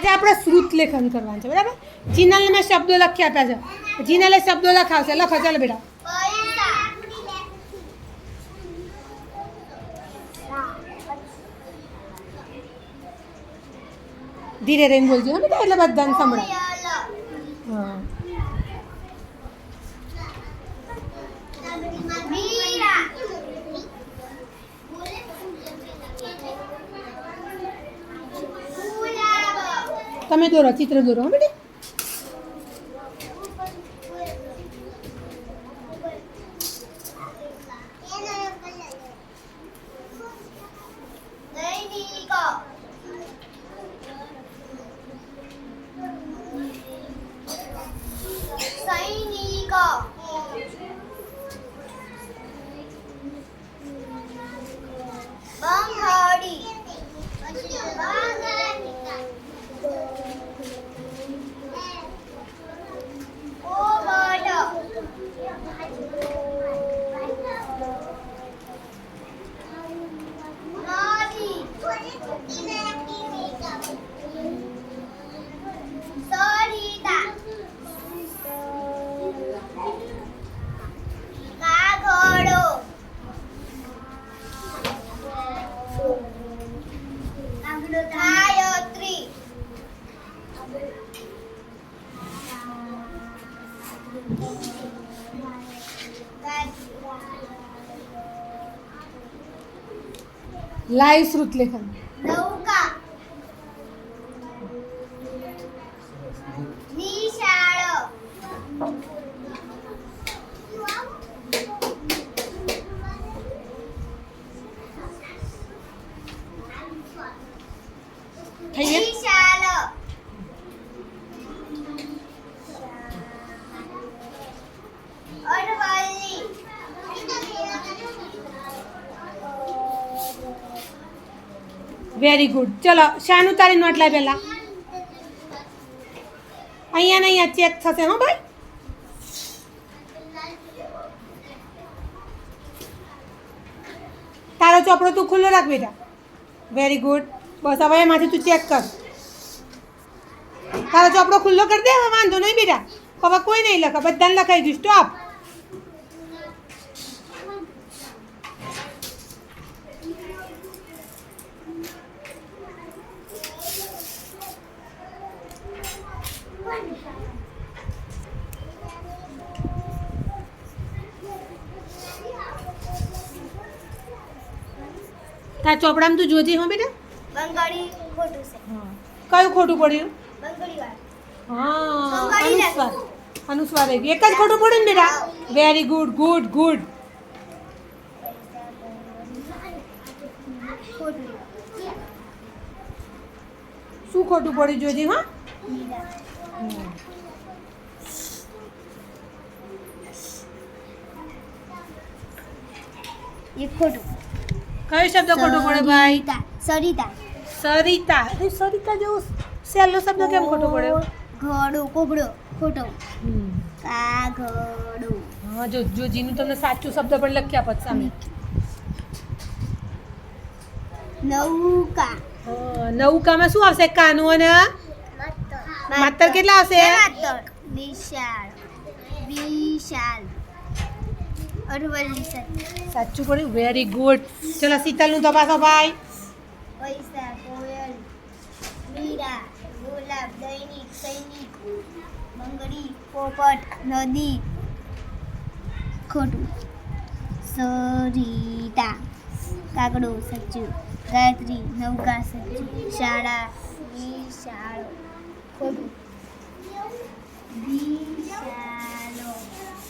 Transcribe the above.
આજે આપણે શ્રુત લેખન કરવાનું છે, બરાબર? જીનલને મેં શબ્દો લખી આપ્યા છે. જીનલે શબ્દો લખાવશે. લખો, ચાલો બેટા. ધીરે રહીને બોલજો બેટા, એટલે બધાને સંભળાય હા. તમે દોરો ચિત્ર દોરો હો બેટા સૈનિક लाई श्रुतलेखन नौका. Hey, વેરી ગુડ ચલો શાનું તારી નોટ લાવ પહેલા અહીંયા ને અહીંયા ચેક થશે હો ભાઈ તારો ચોપડો તું ખુલ્લો રાખ બેટા વેરી ગુડ બસ હવે એમાંથી તું ચેક કર તારો ચોપડો ખુલ્લો કરી દે હવે વાંધો નહીં બેટા હવે કોઈ નહીં લખે બધાને લખાઈ દઉં સ્ટોપ તારા ચોપડામાં તું જોજે હો બેટા બંગાળી ખોટું છે કયું ખોટું પડ્યું બંગાળી વાર હા બંગાળી અનુસ્વાર અનુસ્વાર આવી ગયું. એક જ ખોટું પડ્યું ને બેટા વેરી ગુડ ગુડ ગુડ ખોટું શું ખોટું પડ્યું જોજે હા એ ખોટું કયો શબ્દ ખોટો પડે ભાઈ? સરિતા. સરિતા. એ સરિતા જેવો સહેલો શબ્દ કેમ ખોટો પડ્યો ઘોડો કોબડો ખોટો. કાગડો હા જો જો જીનું તમને સાચું શબ્દ પણ લખ્યા પછી સામે. નૌકા. હા, નૌકામાં શું આવશે? કાનો અને માતર કેટલા આવશે? વિશાળ. વિશાળ. અરવલ્લી સર. સાચું પડ્યું વેરી ગુડ ચલો શીતલનું તપાસો ભાઈ. પૈસા કોયલ મીરા ગુલાબ દૈનિક સૈનિક બંગડી પોપટ નદી. ખોટું. સરિતા. કાગડો સાચું ગાયત્રી નૌકા સાચું શાળા વિશાળો ખોટું. વિશાળો